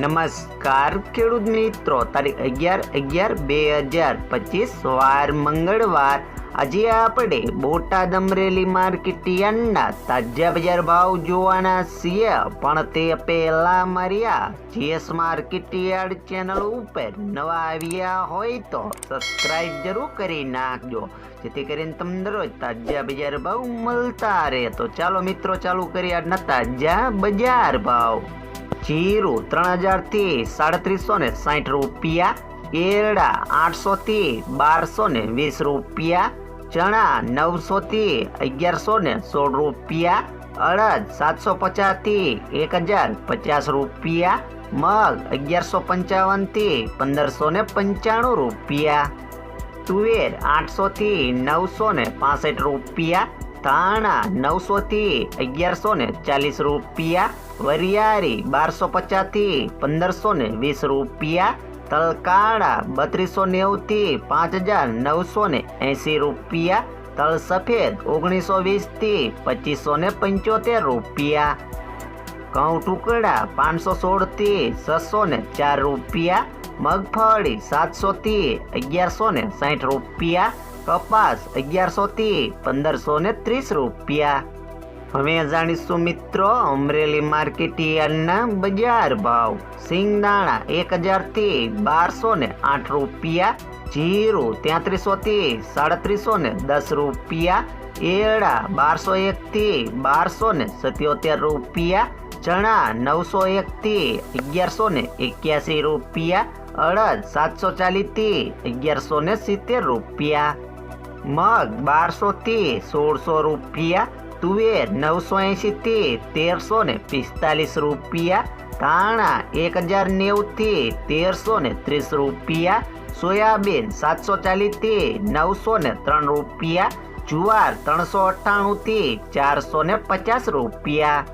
નમસ્કાર ખેડૂત મિત્રો, તારીખ અગિયાર અગિયાર બે હજાર પચીસ, વાર મંગળવાર. આજે આપણે બોટાદ અમરેલી માર્કેટ યાર્ડના તાજા બજાર ભાવ જોવાના છીએ, પણ તે પહેલા માર્યા જીએસ માર્કેટ યાર્ડ ચેનલ ઉપર નવા આવ્યા હોય તો સબસ્ક્રાઇબ જરૂર કરી નાખજો, જેથી કરીને તમને દરરોજ તાજા બજાર ભાવ મળતા રહે. તો ચાલો મિત્રો, ચાલુ કરીએ આજના તાજા બજાર ભાવ. જીરું ત્રણ હજારથી સાડત્રીસો ને સાઠ રૂપિયા એરડા આઠસોથી બારસો ને વીસ રૂપિયા, ચણા નવસોથી અગિયારસો ને સોળ રૂપિયા, અડદ સાતસો પચાસથી એક હજાર પચાસ રૂપિયા, મગ અગિયારસો પંચાવનથી પંદરસો ને પંચાણું રૂપિયા, તુવેર આઠસોથી નવસો ને પાસઠ રૂપિયા ધાણા નવસોથી અગિયારસો ને ચાલીસ રૂપિયા. વરિયારી બારસો પચાસથી પંદરસો ને વીસ રૂપિયા. તલકાળા બત્રીસો નેવુંથી પાંચ હજાર નવસો ને એંસી રૂપિયા. તલ સફેદ, ઓગણીસો વીસથી પચીસો ને પંચોતેર રૂપિયા. ઘઉં ટુકડા, પાંચસો સોળથી છસો ને ચાર રૂપિયા. મગફળી સાતસોથી અગિયારસો ને સાઠ રૂપિયા. કપાસ અગિયારસોથી પંદરસો ને ત્રીસ રૂપિયા. હવે જાણીશું મિત્રો, અમરેલી માર્કેટિયાના બજાર ભાવ. સિંગદાણા એક હજારથી બારસો ને આઠ રૂપિયા. જીરું તેત્રીસોથી સાડત્રીસો ને દસ રૂપિયા. એળા બારસો એકથી બારસો ને સત્યોતેર રૂપિયા. ચણા નવસો એકથી અગિયારસો ને એક્યાસી રૂપિયા. અડદ સાતસો ચાલીસથી અગિયારસો ને સિત્તેર રૂપિયા. મગ બારસોથી સોળસો રૂપિયા. તુવેર નવસો એંશીથી તેરસો ને પિસ્તાલીસ રૂપિયા. ધાણા એક હજાર નેવુંથી તેરસો ને ત્રીસ રૂપિયા. સોયાબીન સાતસો ચાલીસથી નવસો ને ત્રણ રૂપિયા. જુવાર ત્રણસો અઠ્ઠાણુંથી ચારસો ને પચાસ રૂપિયા.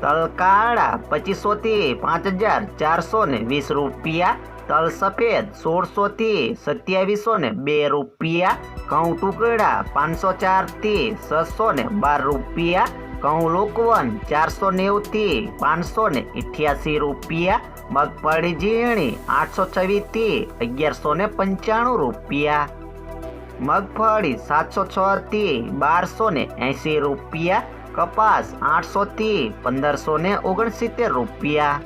તલકાળા પચીસોથી પાંચ હજાર ચારસો ને વીસ રૂપિયા. તલ સફેદ સોળસોથી સત્યાવીસો ને બે રૂપિયા, ઘઉં ટુકડા પાંચસો ચારથી છસો ને બાર રૂપિયા, ઘઉં લોકવન ચારસો નેવુંથી પાંચસો ને અઠ્યાસી રૂપિયા, મગફળી ઝીણી આઠસો છવ્વીસથી અગિયારસો ને પંચાણું રૂપિયા, મગફળી સાતસો છ થી બારસો ને એંસી રૂપિયા, કપાસ આઠસો થી પંદરસો ને ઓગણસિત્તેર રૂપિયા.